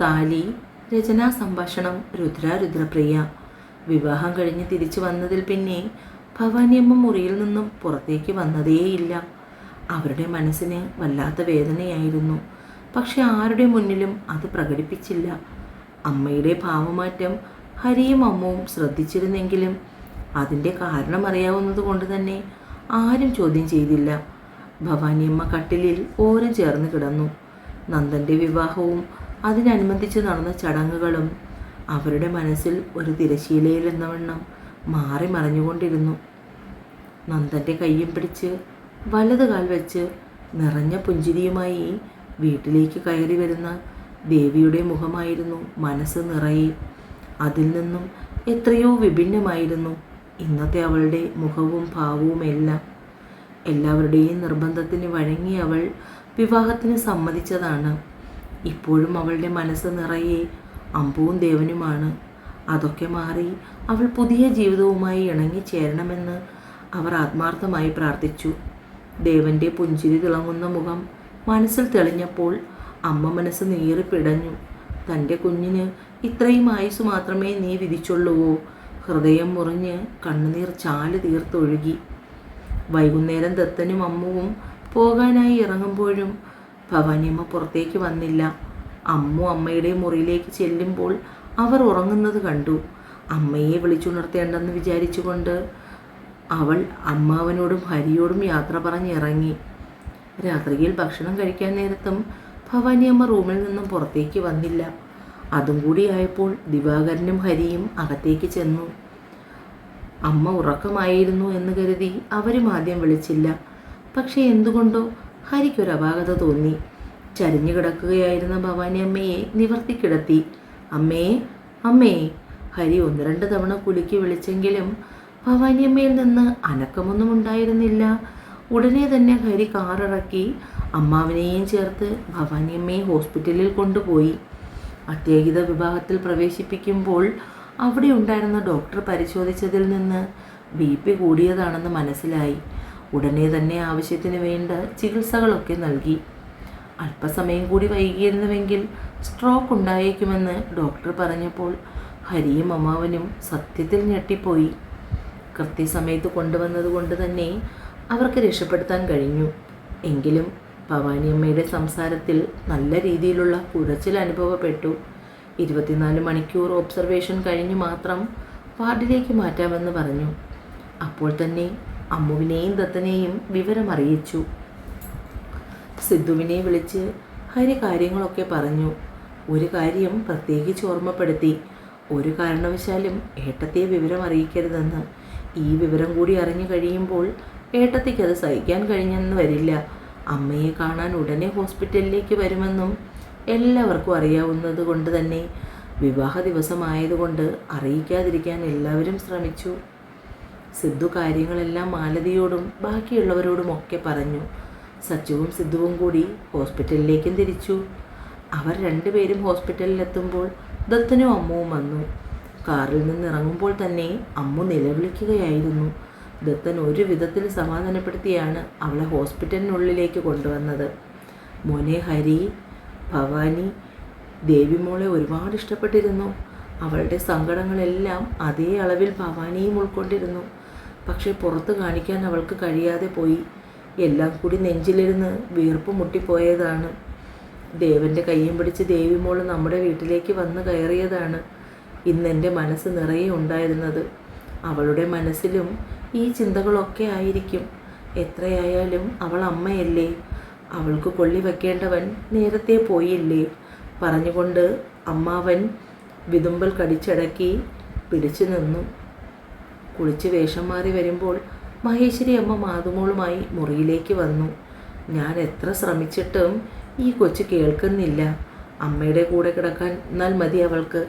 താലി രചനാ സംഭാഷണം രുദ്ര രുദ്രപ്രിയ. വിവാഹം കഴിഞ്ഞ് തിരിച്ചു വന്നതിൽ പിന്നെ ഭവാനിയമ്മ മുറിയിൽ നിന്നും പുറത്തേക്ക് വന്നതേയില്ല. അവരുടെ മനസ്സിന് വല്ലാത്ത വേദനയായിരുന്നു. പക്ഷെ ആരുടെ മുന്നിലും അത് പ്രകടിപ്പിച്ചില്ല. അമ്മയുടെ ഭാവമാറ്റം ഹരിയും അമ്മവും ശ്രദ്ധിച്ചിരുന്നെങ്കിലും അതിന്റെ കാരണം അറിയാവുന്നത് കൊണ്ട് തന്നെ ആരും ചോദ്യം ചെയ്തില്ല. ഭവാനിയമ്മ കട്ടിലിൽ ഓരം ചേർന്ന് കിടന്നു. നന്ദന്റെ വിവാഹവും അതിനനുബന്ധിച്ച് നടന്ന ചടങ്ങുകളും അവരുടെ മനസ്സിൽ ഒരു തിരശീലയിൽ എന്നവണ്ണം മാറി മറിഞ്ഞുകൊണ്ടിരുന്നു. നന്ദന്റെ കയ്യും പിടിച്ച് വലത് കാൽ വെച്ച് നിറഞ്ഞ പുഞ്ചിരിയുമായി വീട്ടിലേക്ക് കയറി വരുന്ന ദേവിയുടെ മുഖമായിരുന്നു മനസ്സ് നിറയെ. അതിൽ നിന്നും എത്രയോ വിഭിന്നമായിരുന്നു ഇന്നത്തെ അവളുടെ മുഖവും ഭാവവും എല്ലാം. എല്ലാവരുടെയും നിർബന്ധത്തിന് വഴങ്ങി അവൾ വിവാഹത്തിന് സമ്മതിച്ചതാണ്. ഇപ്പോഴും അവളുടെ മനസ്സ് നിറയെ അമ്പുവും ദേവനുമാണ്. അതൊക്കെ മാറി അവൾ പുതിയ ജീവിതവുമായി ഇണങ്ങിച്ചേരണമെന്ന് അവർ ആത്മാർത്ഥമായി പ്രാർത്ഥിച്ചു. ദേവന്റെ പുഞ്ചിരി തിളങ്ങുന്ന മുഖം മനസ്സിൽ തെളിഞ്ഞപ്പോൾ അമ്മ മനസ്സ് നീറിപ്പിടഞ്ഞു തന്റെ കുഞ്ഞിന് ഇത്രയും ആയുസ് മാത്രമേ നീ വിധിച്ചുള്ളുവോ? ഹൃദയം മുറിഞ്ഞ് കണ്ണുനീർ ചാൽ തീർത്തൊഴുകി. വൈകുന്നേരം ദത്തനും അമ്മുവും പോകാനായി ഇറങ്ങുമ്പോഴും ഭവാനിയമ്മ പുറത്തേക്ക് വന്നില്ല. അമ്മു അമ്മയുടെ മുറിയിലേക്ക് ചെല്ലുമ്പോൾ അവർ ഉറങ്ങുന്നത് കണ്ടു. അമ്മയെ വിളിച്ചുണർത്തേണ്ടെന്ന് വിചാരിച്ചുകൊണ്ട് അവൾ അമ്മാവനോടും ഹരിയോടും യാത്ര പറഞ്ഞിറങ്ങി രാത്രിയിൽ ഭക്ഷണം കഴിക്കാൻ നേരത്തും ഭവാനിയമ്മ റൂമിൽ നിന്നും പുറത്തേക്ക് വന്നില്ല. അതും കൂടിയായപ്പോൾ ദിവാകരനും ഹരിയും അകത്തേക്ക് ചെന്നു. അമ്മ ഉറക്കമായിരുന്നു എന്ന് കരുതി അവരും ആദ്യം വിളിച്ചില്ല. പക്ഷേ എന്തുകൊണ്ടോ ഹരിക്കൊരു അപാകത തോന്നി. ചരിഞ്ഞു കിടക്കുകയായിരുന്ന ഭവാനി അമ്മയെ നിവർത്തി കിടത്തി. അമ്മേ അമ്മേ ഹരി ഒന്ന് രണ്ട് തവണ കുലുക്കി വിളിച്ചെങ്കിലും ഭവാനിയമ്മയിൽ നിന്ന് അനക്കമൊന്നും ഉണ്ടായിരുന്നില്ല. ഉടനെ തന്നെ ഹരി കാറിറക്കി അമ്മാവിനെയും ചേർത്ത് ഭവാനിയമ്മയെ ഹോസ്പിറ്റലിൽ കൊണ്ടുപോയി. അത്യേകിത വിഭാഗത്തിൽ പ്രവേശിപ്പിക്കുമ്പോൾ അവിടെ ഉണ്ടായിരുന്ന ഡോക്ടർ പരിശോധിച്ചതിൽ നിന്ന് ബി പി കൂടിയതാണെന്ന് മനസ്സിലായി. ഉടനെ തന്നെ ആവശ്യത്തിന് വേണ്ട ചികിത്സകളൊക്കെ നൽകി. അല്പസമയം കൂടി വൈകിയിരുന്നുവെങ്കിൽ സ്ട്രോക്ക് ഉണ്ടായേക്കുമെന്ന് ഡോക്ടർ പറഞ്ഞപ്പോൾ ഹരിയും അമ്മാവനും സത്യത്തിൽ ഞെട്ടിപ്പോയി. കൃത്യസമയത്ത് കൊണ്ടുവന്നതുകൊണ്ട് തന്നെ അവർക്ക് രക്ഷപ്പെടുത്താൻ കഴിഞ്ഞു. എങ്കിലും ഭവാനിയമ്മയുടെ സംസാരത്തിൽ നല്ല രീതിയിലുള്ള കുരച്ചിൽ അനുഭവപ്പെട്ടു. ഇരുപത്തിനാല് മണിക്കൂർ ഒബ്സർവേഷൻ കഴിഞ്ഞ് മാത്രം വാർഡിലേക്ക് മാറ്റാമെന്ന് പറഞ്ഞു. അപ്പോൾ തന്നെ അമ്മുവിനെയും ദത്തനെയും വിവരമറിയിച്ചു സിദ്ധുവിനെ വിളിച്ച് ഹരി കാര്യങ്ങളൊക്കെ പറഞ്ഞു. ഒരു കാര്യം പ്രത്യേകിച്ച് ഓർമ്മപ്പെടുത്തി. ഒരു കാരണവശാലും ഏട്ടത്തെ വിവരം അറിയിക്കരുതെന്ന്. ഈ വിവരം കൂടി അറിഞ്ഞു കഴിയുമ്പോൾ ഏട്ടത്തിക്ക് അത് സഹിക്കാൻ കഴിഞ്ഞെന്ന് വരില്ല. അമ്മയെ കാണാൻ ഉടനെ ഹോസ്പിറ്റലിലേക്ക് വരുമെന്നും എല്ലാവർക്കും അറിയാവുന്നത് കൊണ്ട് തന്നെ വിവാഹ ദിവസമായതുകൊണ്ട് അറിയിക്കാതിരിക്കാൻ എല്ലാവരും ശ്രമിച്ചു. സിദ്ധു കാര്യങ്ങളെല്ലാം മാലതിയോടും ബാക്കിയുള്ളവരോടും ഒക്കെ പറഞ്ഞു. സച്ചുവും സിദ്ധുവും കൂടി ഹോസ്പിറ്റലിലേക്കും തിരിച്ചു. അവർ രണ്ടുപേരും ഹോസ്പിറ്റലിലെത്തുമ്പോൾ ദത്തനും അമ്മുവും വന്നു. കാറിൽ നിന്ന് ഇറങ്ങുമ്പോൾ തന്നെ അമ്മു നിലവിളിക്കുകയായിരുന്നു. ദത്തൻ ഒരു വിധത്തിൽ സമാധാനപ്പെടുത്തിയാണ് അവളെ ഹോസ്പിറ്റലിനുള്ളിലേക്ക് കൊണ്ടുവന്നത്. മോനെ ഹരി ഭവാനി ദേവിമോളെ ഒരുപാട് ഇഷ്ടപ്പെട്ടിരുന്നു. അവളുടെ സങ്കടങ്ങളെല്ലാം അതേ അളവിൽ ഭവാനിയും ഉൾക്കൊണ്ടിരുന്നു. പക്ഷേ പുറത്ത് കാണിക്കാൻ അവൾക്ക് കഴിയാതെ പോയി. എല്ലാം കൂടി നെഞ്ചിലിരുന്ന് വീർപ്പ് മുട്ടിപ്പോയതാണ്. ദേവന്റെ കയ്യും പിടിച്ച് ദേവിമോൾ നമ്മുടെ വീട്ടിലേക്ക് വന്ന് കയറിയതാണ് ഇന്ന് എന്റെ മനസ്സ് നിറയെ ഉണ്ടായിരുന്നത്. അവളുടെ മനസ്സിലും ഈ ചിന്തകളൊക്കെ ആയിരിക്കും. എത്രയായാലും അവൾ അമ്മയല്ലേ? അവൾക്ക് കൊള്ളി വെക്കേണ്ടവൻ നേരത്തെ പോയില്ലേ? പറഞ്ഞുകൊണ്ട് അമ്മാവൻ വിതുമ്പൽ കടിച്ചടക്കി പിടിച്ചു നിന്നു. കുളിച്ച് വേഷം മാറി വരുമ്പോൾ മഹേശ്വരി അമ്മ മാതുമോളുമായി മുറിയിലേക്ക് വന്നു. ഞാൻ എത്ര ശ്രമിച്ചിട്ടും ഈ കൊച്ചു കേൾക്കുന്നില്ല. അമ്മയുടെ കൂടെ കിടക്കാൻ എന്നാൽ മതി അവൾക്ക്.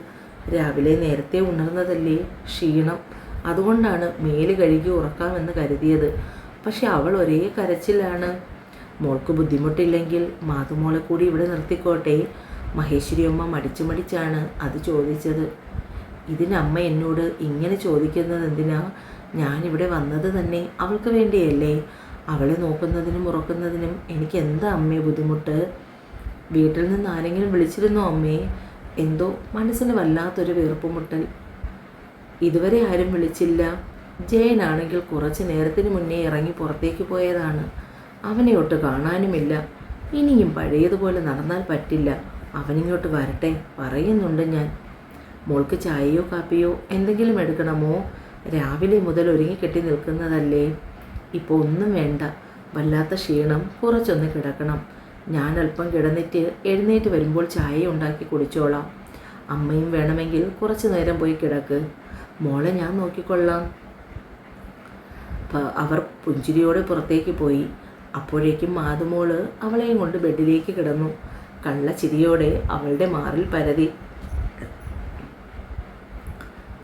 രാവിലെ നേരത്തെ ഉണർന്നതല്ലേ ക്ഷീണം. അതുകൊണ്ടാണ് മേൽ കഴുകി ഉറക്കാമെന്ന് കരുതിയത്. പക്ഷെ അവൾ ഒരേ കരച്ചിലാണ്. മോൾക്ക് ബുദ്ധിമുട്ടില്ലെങ്കിൽ മാതുമോളെ കൂടി ഇവിടെ നിർത്തിക്കോട്ടെ. മഹേശ്വരി അമ്മ മടിച്ചു മടിച്ചാണ് അത് ചോദിച്ചത്. ഇതിനമ്മ എന്നോട് ഇങ്ങനെ ചോദിക്കുന്നത് എന്തിനാ? ഞാനിവിടെ വന്നത് തന്നെ അവൾക്ക് വേണ്ടിയല്ലേ? അവളെ നോക്കുന്നതിനും ഉറക്കുന്നതിനും എനിക്ക് എന്താ അമ്മയെ ബുദ്ധിമുട്ട്? വീട്ടിൽ നിന്ന് ആരെങ്കിലും വിളിച്ചിരുന്നോ അമ്മേ? എന്തോ മനസ്സിന് വല്ലാത്തൊരു വീർപ്പുമുട്ടൽ ഇതുവരെ ആരും വിളിച്ചില്ല. ജയനാണെങ്കിൽ കുറച്ച് നേരത്തിന് മുന്നേ ഇറങ്ങി പുറത്തേക്ക് പോയതാണ്. അവനെ ഒട്ട് കാണാനുമില്ല. ഇനിയും പഴയതുപോലെ നടന്നാൽ പറ്റില്ല. അവനിങ്ങോട്ട് വരട്ടെ പറയുന്നുണ്ട് ഞാൻ. മോൾക്ക് ചായയോ കാപ്പിയോ എന്തെങ്കിലും എടുക്കണമോ? രാവിലെ മുതൽ ഒരുങ്ങി കെട്ടി നിൽക്കുന്നതല്ലേ? ഇപ്പോൾ ഒന്നും വേണ്ട. വല്ലാത്ത ക്ഷീണം. കുറച്ചൊന്ന് കിടക്കണം. ഞാൻ അല്പം കിടന്നിട്ട് എഴുന്നേറ്റ് വരുമ്പോൾ ചായ ഉണ്ടാക്കി കുടിച്ചോളാം. അമ്മയും വേണമെങ്കിൽ കുറച്ച് നേരം പോയി കിടക്ക്. മോളെ ഞാൻ നോക്കിക്കൊള്ളാം. അവർ പുഞ്ചിരിയോടെ പുറത്തേക്ക് പോയി. അപ്പോഴേക്കും മാതുമോൾ അവളെയും കൊണ്ട് ബെഡിലേക്ക് കിടന്നു. കള്ള ചിരിയോടെ അവളുടെ മാറിൽ പരതി.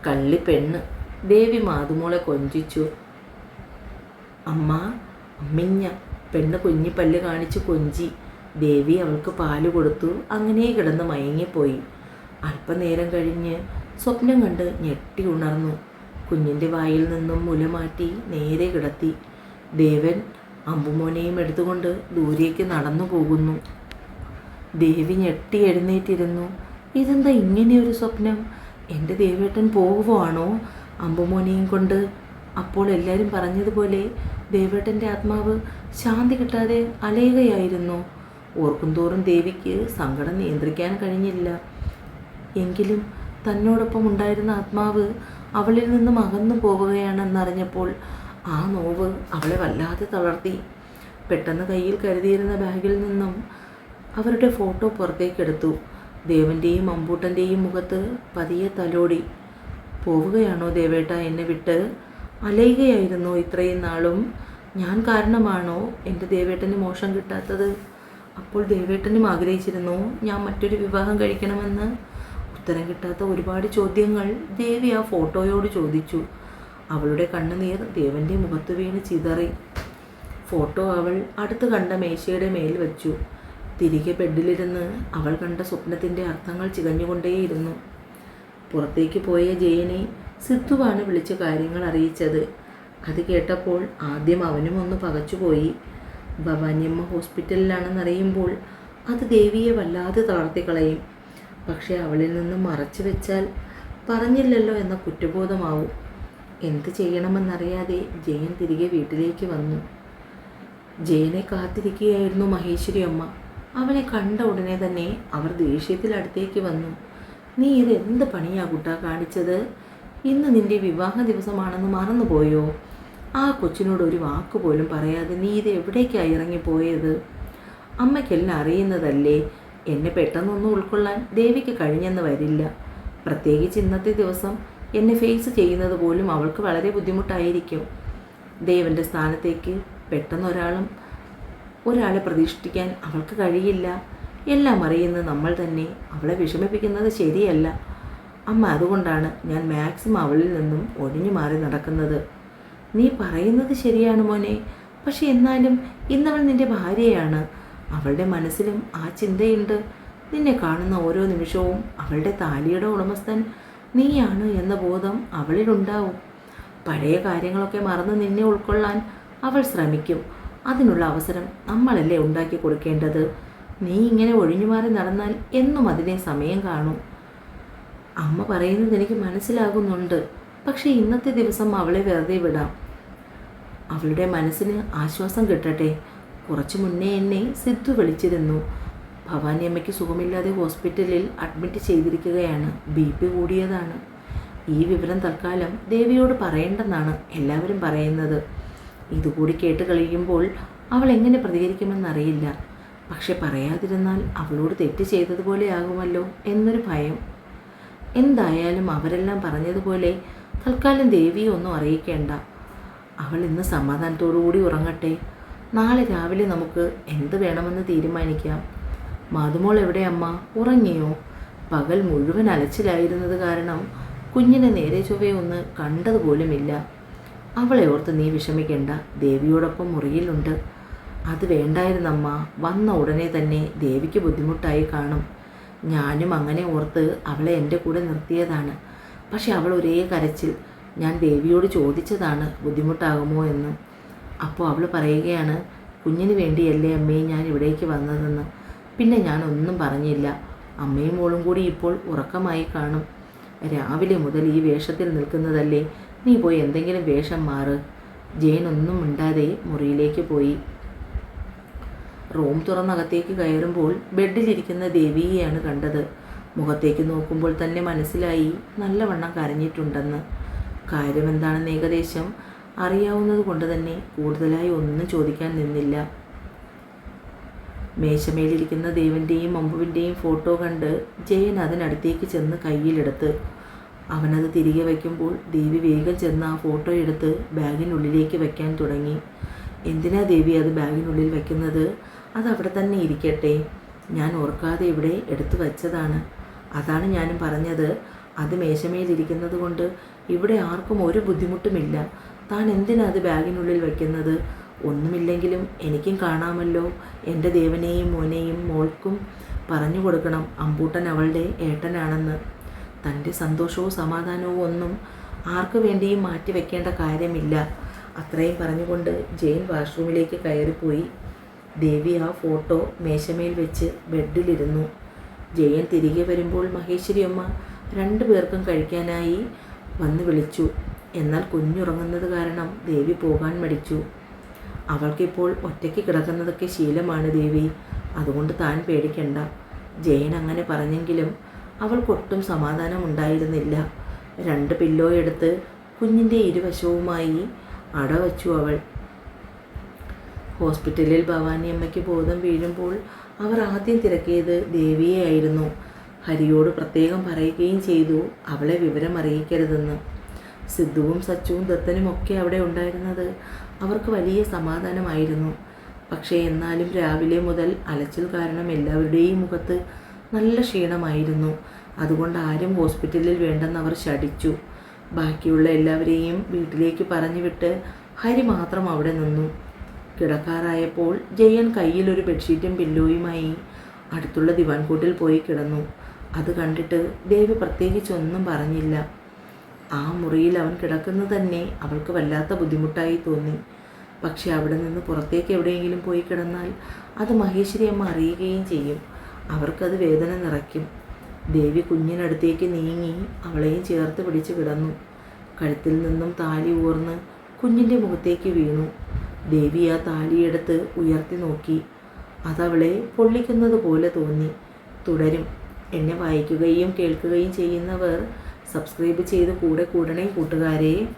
കള്ളി പെണ്ണ്. ദേവി മാതുമോളെ കൊഞ്ചിച്ചു. അമ്മ അമ്മിഞ്ഞ പെണ്ണ് കുഞ്ഞിപ്പല്ല് കാണിച്ചു കൊഞ്ചി. ദേവി അവൾക്ക് പാൽ കൊടുത്തു. അങ്ങനെ കിടന്ന് മയങ്ങിപ്പോയി. അല്പനേരം കഴിഞ്ഞ് സ്വപ്നം കണ്ട് ഞെട്ടി ഉണർന്നു. കുഞ്ഞിന്റെ വായിൽ നിന്നും മുല മാറ്റി നേരെ കിടത്തി. ദേവൻ അമ്പുമോനെയും എടുത്തുകൊണ്ട് ദൂരേക്ക് നടന്നു പോകുന്നു. ദേവി ഞെട്ടി എഴുന്നേറ്റിരുന്നു. ഇതെന്താ ഇങ്ങനെയൊരു സ്വപ്നം? എന്റെ ദേവേട്ടൻ പോവുകയാണോ അമ്പുമോനെയും കൊണ്ട്? അപ്പോൾ എല്ലാവരും പറഞ്ഞതുപോലെ ദേവേട്ടന്റെ ആത്മാവ് ശാന്തി കിട്ടാതെ അലയുകയായിരുന്നു. ഓർക്കുംതോറും ദേവിക്ക് സങ്കടം നിയന്ത്രിക്കാൻ കഴിഞ്ഞില്ല. എങ്കിലും തന്നോടൊപ്പം ഉണ്ടായിരുന്ന ആത്മാവ് അവളിൽ നിന്നും അകന്നു പോവുകയാണെന്നറിഞ്ഞപ്പോൾ ആ നോവ് അവളെ വല്ലാതെ തളർത്തി. പെട്ടെന്ന് കയ്യിൽ കരുതിയിരുന്ന ബാഗിൽ നിന്നും അവരുടെ ഫോട്ടോ പുറത്തേക്കെടുത്തു. ദേവന്റെയും അമ്പൂട്ടന്റെയും മുഖത്ത് പതിയെ തലോടി. പോവുകയാണോ ദേവേട്ട എന്നെ വിട്ട്? അലയുകയായിരുന്നു ഇത്രയും നാളും. ഞാൻ കാരണമാണോ എന്റെ ദേവേട്ടന് മോശം കിട്ടാത്തത്? അപ്പോൾ ദേവേട്ടനും ആഗ്രഹിച്ചിരുന്നു ഞാൻ മറ്റൊരു വിവാഹം കഴിക്കണമെന്ന്. ഉത്തരം കിട്ടാത്ത ഒരുപാട് ചോദ്യങ്ങൾ ദേവി ആ ഫോട്ടോയോട് ചോദിച്ചു. അവളുടെ കണ്ണുനീർ ദേവന്റെ മുഖത്ത് വീണ് ചിതറി. ഫോട്ടോ അവൾ അടുത്ത് കണ്ട മേശയുടെ മേൽ വെച്ചു. തിരികെ ബെഡിലിരുന്ന് അവൾ കണ്ട സ്വപ്നത്തിന്റെ അർത്ഥങ്ങൾ ചികഞ്ഞുകൊണ്ടേയിരുന്നു. പുറത്തേക്ക് പോയ ജയനെ സിദ്ധുവാണ് വിളിച്ച് കാര്യങ്ങൾ അറിയിച്ചത്. അത് കേട്ടപ്പോൾ ആദ്യം അവനും ഒന്ന് പകച്ചുപോയി. ഭവാനിയമ്മ ഹോസ്പിറ്റലിലാണെന്നറിയുമ്പോൾ അത് ദേവിയെ വല്ലാതെ തളർത്തിക്കളയും. പക്ഷേ അവളിൽ നിന്ന് മറച്ചു വെച്ചാൽ പറഞ്ഞില്ലല്ലോ എന്ന കുറ്റബോധമാവും. എന്ത് ചെയ്യണമെന്നറിയാതെ ജയൻ തിരികെ വീട്ടിലേക്ക് വന്നു. ജയനെ കാത്തിരിക്കുകയായിരുന്നു മഹേശ്വരി അമ്മ അവനെ കണ്ട ഉടനെ തന്നെ അവർ ദേഷ്യത്തിൽ അടുത്തേക്ക് വന്നു. നീ ഇത് എന്ത് പണിയാ കുട്ടാ കാണിച്ചത്? ഇന്ന് നിന്റെ വിവാഹ ദിവസമാണെന്ന് മറന്നുപോയോ? ആ കൊച്ചിനോട് ഒരു വാക്ക് പോലും പറയാതെ നീ ഇത് എവിടേക്കാണ് ഇറങ്ങിപ്പോയത്? അമ്മയ്ക്കെല്ലാം അറിയുന്നതല്ലേ? എന്നെ പെട്ടെന്നൊന്നും ഉൾക്കൊള്ളാൻ ദേവിക്ക് കഴിഞ്ഞെന്ന് വരില്ല. പ്രത്യേകിച്ച് ഇന്നത്തെ ദിവസം എന്നെ ഫേസ് ചെയ്യുന്നത് പോലും അവൾക്ക് വളരെ ബുദ്ധിമുട്ടായിരിക്കും. ദേവന്റെ സ്ഥാനത്തേക്ക് പെട്ടെന്ന് ഒരാളും പ്രതീക്ഷിക്കാൻ അവൾക്ക് കഴിയില്ല. എല്ലാം അറിയുന്നത് നമ്മൾ തന്നെ അവളെ വിഷമിപ്പിക്കുന്നത് ശരിയല്ല. അമ്മ അതുകൊണ്ടാണ് ഞാൻ മാക്സിമം അവളിൽ നിന്നും ഒഴിഞ്ഞു മാറി നടക്കുന്നത്. നീ പറയുന്നത് ശരിയാണ് മോനെ. പക്ഷെ എന്നാലും ഇന്നവൾ നിന്റെ ഭാര്യയാണ്. അവളുടെ മനസ്സിലും ആ ചിന്തയുണ്ട്. നിന്നെ കാണുന്ന ഓരോ നിമിഷവും അവളുടെ താലിയുടെ ഉടമസ്ഥൻ നീയാണ് എന്ന ബോധം അവളിലുണ്ടാവും. പഴയ കാര്യങ്ങളൊക്കെ മറന്ന് നിന്നെ ഉൾക്കൊള്ളാൻ അവൾ ശ്രമിക്കും. അതിനുള്ള അവസരം നമ്മളല്ലേ ഉണ്ടാക്കി കൊടുക്കേണ്ടത്? നീ ഇങ്ങനെ ഒഴിഞ്ഞു മാറി നടന്നാൽ എന്നും അതിനെ സമയം കാണും. അമ്മ പറയുന്നത് എനിക്ക് മനസ്സിലാകുന്നുണ്ട്. പക്ഷേ ഇന്നത്തെ ദിവസം അവളെ വെറുതെ വിടാം. അവളുടെ മനസ്സിന് ആശ്വാസം കിട്ടട്ടെ. കുറച്ചു മുന്നേ എന്നെ സിദ്ധു വിളിച്ചിരുന്നു. ഭവാനി അമ്മയ്ക്ക് സുഖമില്ലാതെ ഹോസ്പിറ്റലിൽ അഡ്മിറ്റ് ചെയ്തിരിക്കുകയാണ്. ബി പി കൂടിയതാണ്. ഈ വിവരം തൽക്കാലം ദേവിയോട് പറയേണ്ടെന്നാണ് എല്ലാവരും പറയുന്നത്. ഇതുകൂടി കേട്ട് കഴിയുമ്പോൾ അവൾ എങ്ങനെ പ്രതികരിക്കുമെന്നറിയില്ല. പക്ഷെ പറയാതിരുന്നാൽ അവളോട് തെറ്റ് ചെയ്തതുപോലെ ആകുമല്ലോ എന്നൊരു ഭയം. എന്തായാലും അവരെല്ലാം പറഞ്ഞതുപോലെ തൽക്കാലം ദേവിയെ ഒന്നും അറിയിക്കേണ്ട. അവൾ ഇന്ന് സമാധാനത്തോടുകൂടി ഉറങ്ങട്ടെ. നാളെ രാവിലെ നമുക്ക് എന്ത് വേണമെന്ന് തീരുമാനിക്കാം. മാതുമോൾ എവിടെ അമ്മ? ഉറങ്ങിയോ? പകൽ മുഴുവൻ അലച്ചിലായിരുന്നത് കാരണം കുഞ്ഞിനെ നേരെ ചൊവ്വയൊന്ന് കണ്ടതുപോലുമില്ല. അവളെ ഓർത്ത് നീ വിഷമിക്കേണ്ട. ദേവിയോടൊപ്പം മുറിയിലുണ്ട്. അത് വേണ്ടായിരുന്നമ്മ. വന്ന ഉടനെ തന്നെ ദേവിക്ക് ബുദ്ധിമുട്ടായി കാണും. ഞാനും അങ്ങനെ ഓർത്ത് അവളെ എന്റെ കൂടെ നിർത്തിയതാണ്. പക്ഷെ അവൾ ഒരേ കരച്ചിൽ. ഞാൻ ദേവിയോട് ചോദിച്ചതാണ് ബുദ്ധിമുട്ടാകുമോ എന്ന്. അപ്പോൾ അവൾ പറയുകയാണ് കുഞ്ഞിന് വേണ്ടിയല്ലേ അമ്മേ ഞാൻ ഇവിടേക്ക് വന്നതെന്ന്. പിന്നെ ഞാൻ ഒന്നും പറഞ്ഞില്ല. അമ്മയും മോളും കൂടി ഇപ്പോൾ ഉറക്കമായി കാണും. രാവിലെ മുതൽ ഈ വേഷത്തിൽ നിൽക്കുന്നതല്ലേ നീ പോയി എന്തെങ്കിലും വേഷം മാറ്. ജെയിൻ ഒന്നും മിണ്ടാതെ മുറിയിലേക്ക് പോയി. റൂം തുറന്നകത്തേക്ക് കയറുമ്പോൾ ബെഡിലിരിക്കുന്ന ദേവിയെയാണ് കണ്ടത്. മുഖത്തേക്ക് നോക്കുമ്പോൾ തന്നെ മനസ്സിലായി നല്ലവണ്ണം കരഞ്ഞിട്ടുണ്ടെന്ന്. കാര്യമെന്താണെന്ന് ഏകദേശം അറിയാവുന്നത് കൊണ്ട് തന്നെ കൂടുതലായി ഒന്നും ചോദിക്കാൻ നിന്നില്ല. മേശമേലിരിക്കുന്ന ദേവന്റെയും അമ്പുവിന്റെയും ഫോട്ടോ കണ്ട് ജയൻ അതിനടുത്തേക്ക് ചെന്ന് കയ്യിലെടുത്ത് അവനത് തിരികെ വയ്ക്കുമ്പോൾ ദേവി വേഗം ചെന്ന് ആ ഫോട്ടോ എടുത്ത് ബാഗിനുള്ളിലേക്ക് വയ്ക്കാൻ തുടങ്ങി. എന്തിനാ ദേവി അത് ബാഗിനുള്ളിൽ വയ്ക്കുന്നത്? അത് അവിടെ തന്നെ ഇരിക്കട്ടെ. ഞാൻ ഓർക്കാതെ ഇവിടെ എടുത്തു വച്ചതാണ്. അതാണ് ഞാനും പറഞ്ഞത്. അത് മേശമേലിരിക്കുന്നത് കൊണ്ട് ഇവിടെ ആർക്കും ഒരു ബുദ്ധിമുട്ടുമില്ല. താൻ എന്തിനാ അത് ബാഗിനുള്ളിൽ വയ്ക്കുന്നത്? ഒന്നുമില്ലെങ്കിലും എനിക്കും കാണാമല്ലോ. എന്റെ ദേവനെയും മോനെയും മോൾക്കും പറഞ്ഞു കൊടുക്കണം. അമ്പൂട്ടൻ അവളുടെ ഏട്ടനാണെന്ന്. തന്റെ സന്തോഷവും സമാധാനവും ഒന്നും ആർക്കു വേണ്ടിയും മാറ്റിവെക്കേണ്ട കാര്യമില്ല. അത്രയും പറഞ്ഞുകൊണ്ട് ജെയിൻ വാഷ്റൂമിലേക്ക് കയറിപ്പോയി. ദേവി ആ ഫോട്ടോ മേശമേൽ വെച്ച് ബെഡിലിരുന്നു. ജയൻ തിരികെ വരുമ്പോൾ മഹേശ്വരി അമ്മ രണ്ടു പേർക്കും കഴിക്കാനായി വന്ന് വിളിച്ചു. എന്നാൽ കുഞ്ഞുറങ്ങുന്നത് കാരണം ദേവി പോകാൻ മടിച്ചു. അവൾക്കിപ്പോൾ ഒറ്റയ്ക്ക് കിടക്കുന്നതൊക്കെ ശീലമാണ് ദേവി. അതുകൊണ്ട് താൻ പേടിക്കണ്ട. ജയൻ അങ്ങനെ പറഞ്ഞെങ്കിലും അവൾക്കൊട്ടും സമാധാനം ഉണ്ടായിരുന്നില്ല രണ്ട് പില്ലോ എടുത്ത് കുഞ്ഞിന്റെ ഇരുവശവുമായി അടവച്ചു അവൾ. ഹോസ്പിറ്റലിൽ ഭവാനി അമ്മയ്ക്ക് ബോധം വീഴുമ്പോൾ അവർ ആദ്യം തിരക്കിയത് ദേവിയെയായിരുന്നു. ഹരിയോട് പ്രത്യേകം പറയുകയും ചെയ്തു അവളെ വിവരം അറിയിക്കരുതെന്ന്. സിദ്ധുവും സച്ചുവും ദത്തനും ഒക്കെ അവിടെ ഉണ്ടായിരുന്നത് അവർക്ക് വലിയ സമാധാനമായിരുന്നു. പക്ഷേ എന്നാലും രാവിലെ മുതൽ അലച്ചിൽ കാരണം എല്ലാവരുടെയും മുഖത്ത് നല്ല ക്ഷീണമായിരുന്നു. അതുകൊണ്ട് ആരും ഹോസ്പിറ്റലിൽ വേണ്ടെന്ന് അവർ ശടിച്ചു ബാക്കിയുള്ള എല്ലാവരെയും വീട്ടിലേക്ക് പറഞ്ഞു വിട്ട് ഹരി മാത്രം അവിടെ നിന്നു. കിടക്കാറായപ്പോൾ ജയൻ കയ്യിലൊരു ബെഡ്ഷീറ്റും പില്ലോയുമായി അടുത്തുള്ള ദിവാൻകൂട്ടിൽ പോയി കിടന്നു. അത് കണ്ടിട്ട് ദേവി പ്രത്യേകിച്ചൊന്നും പറഞ്ഞില്ല. ആ മുറിയിൽ അവൻ കിടക്കുന്നത് തന്നെ അവൾക്ക് വല്ലാത്ത ബുദ്ധിമുട്ടായി തോന്നി. പക്ഷെ അവിടെ നിന്ന് പുറത്തേക്ക് എവിടെയെങ്കിലും പോയി കിടന്നാൽ അത് മഹേശ്വരി അമ്മ അറിയുകയും ചെയ്യും. അവർക്കത് വേദന നിറയ്ക്കും. ദേവി കുഞ്ഞിനടുത്തേക്ക് നീങ്ങി അവളെയും ചേർത്ത് പിടിച്ച് കിടന്നു. കഴുത്തിൽ നിന്നും താലി ഊർന്ന് കുഞ്ഞിന്റെ മുഖത്തേക്ക് വീണു. ദേവി ആ താലിയെടുത്ത് ഉയർത്തി നോക്കി. അതവളെ പൊള്ളിക്കുന്നത് പോലെ തോന്നി. തുടരും. എന്നെ വായിക്കുകയും കേൾക്കുകയും ചെയ്യുന്നവർ സബ്സ്ക്രൈബ് ചെയ്ത് കൂടെ കൂടണേ കൂട്ടുകാരെ.